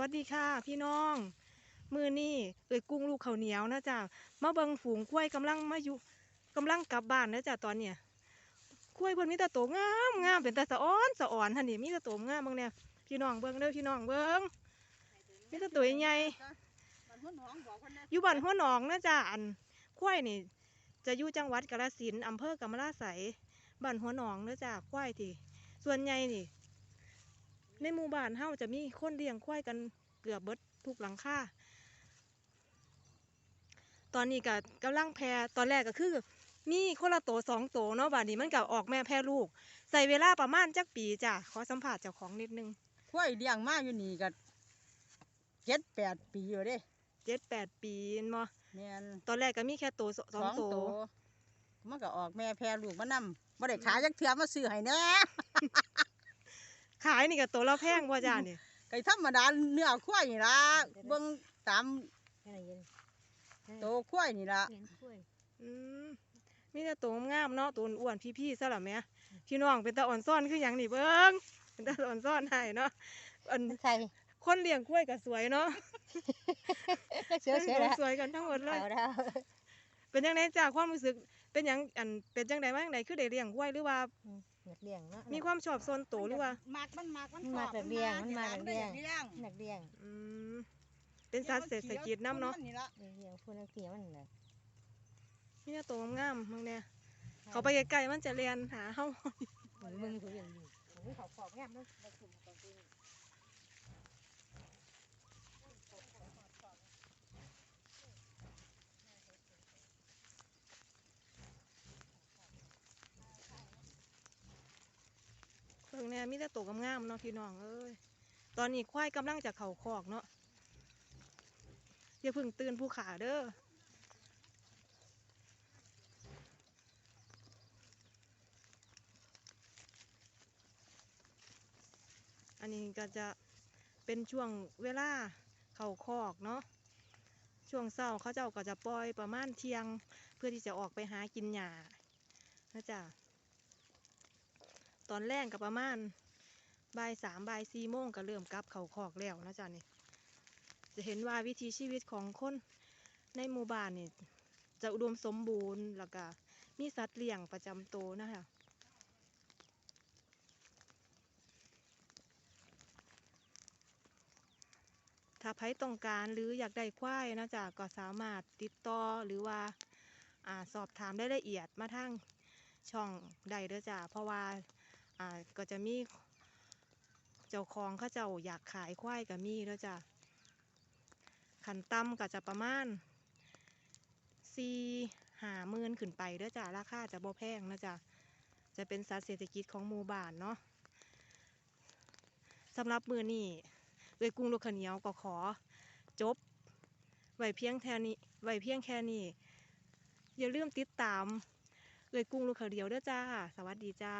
วัสดีค่ะ พี่น้อง มือนี่เอ้ยกุ้งลูกเขาเหนียวนะจ๊ะมาเบิงฝูงกล้วยกำลังมาอยู่กำลังกลับบ้านนะจ๊ะตอนเนี้ยกล้วยเพิ่นมีแต่โตงามงามเป็นแต่สะอ้อนสะอ่อนท่านนี่มีแต่โตงามเบิ่งเนี่ยพี่น้องเบิ่งเด้อพี่น้องเบิ่งมีแต่ตัวใหญ่อยู่บ้านหัวหนองนะจ๊ะอันกล้วยนี่ จะอยู่จังหวัดกาฬสินธุ์อำเภอกำมะลาไสบ้านหัวหนองเด้อจ้ะควยที่ส่วนใหญ่นี่ ในหมู่บ้านเฮาจะมีคนเลี้ยงควายกันเกือบเบิดทุกหลังคาตอนนี้ก็กำลังแพรตอนแรกก็คือ มีคนละโตสองโตเนาะบัดนี้มันก็ออกแม่แพรลูก ใส่เวลาประมาณจักปีจ้ะขอสัมผัสเจ้าของนิดนึงข้อยเลี้ยงมาอยู่นี่ก็เจ็ดแปดปีอยู่เด้เจ็ดแปดปีเนาะแม่นตอนแรกก็มีแค่โตสองโต มันก็ออกแม่แพรลูกมานำบ่ได้ขายจักเทื่อมาซื้อให้แหน่ ขายนี่ก็โตละแพงบ่จ้านี่ไก่ธรรมดาเนื้อข้อยนี่ล่ะเบิ่งตามอะไรเย็นโตข้อยนี่ล่ะเย็นกล้วยอืมมีแต่ตัวงามๆเนาะตัวอ้วนๆพี่ๆซะละแหม่พี่น้องเป็นตาอ่อนซ่อนคือหยังนี่เบิ้งเป็นตาอ่อนซ่อนให้เนาะอันใส่คนเลี้ยงกล้วยก็สวยเนาะเสือเสือแล้วสวยกันทั้งหมดเลย เอาแล้วเป็นยังไงจ้าความรู้สึก เป็นหยังอันเป็นจังไดมาจังไดคือได้เลี้ยงกล้วยหรือว่าหนักเลี้ยงเนาะ มีความชอบโซนโตวหรือว่ามากมันมากมันมันมาจากเลี้ยงมันมาจากเลี้ยงเลี้ยงหนักเลี้ยงอืมเป็นสัตว์เศรษฐกิจน้ำเนาะนี่ล่เลี้ยงพูนักเสียมันน่ะมีแต่ตัวงามๆมึงเนี่ยเขาไปไกลๆมันจะเรียนหาเฮา มึงตัวอย่างนี้โอ้ยเขาขอบแง้มเนาะได้กลุ่มของจริง เบิ่งเนี่ยมีแต่ตัวงามๆเนาะพี่น้องเอ้ยตอนนี้ควายกำลังจะเข่าคอกเนาะอย่าเพิ่งตื่นผู้ขาเด้ออันนี้ก็จะเป็นช่วงเวลาเข่าคอกเนาะช่วงเช้าเขาเจ้าก็จะปล่อยประมาณเที่ยง เพื่อที่จะออกไปหากินหญ้านะจ๊ะ ตอนแรกกับประมาณบ่ายสามบ่ายสี่โมงก็เริ่มกลับเขาคอกแล้วนะจ๊ะนี่ จะเห็นว่าวิถีชีวิตของคนในหมู่บ้านนี่จะอุดมสมบูรณ์แล้วก็มีสัตว์เลี้ยงประจำตัวนะคะถ้าใครต้องการหรืออยากได้ควายนะจ๊ะก็สามารถติดต่อหรือว่าอสอบถามได้ละเอียดมาทางช่องใดเด้อจ้ะเพราะว่า อ่าก็จะมีเจ้าของเขาเจ้าอยากขายควายกับมีแล้วจ้ะขันต่ำก็จะประมาณสี่หาหมื่นขึ้นไปเด้อจ้ะราคาจะบ่แพงนะจ๊ะจะเป็นสัตว์เศรษฐกิจของหมู่บ้านเนาะสำหรับมือนี้เวยกรุงลูกขเหนียวก็ขอ จบไว้เพียงแค่นี้ไว้เพียงแค่นี้อย่าลืมติดตามเวยกรุงลูกขเหนียวเด้อจ้า สวัสดีจ้า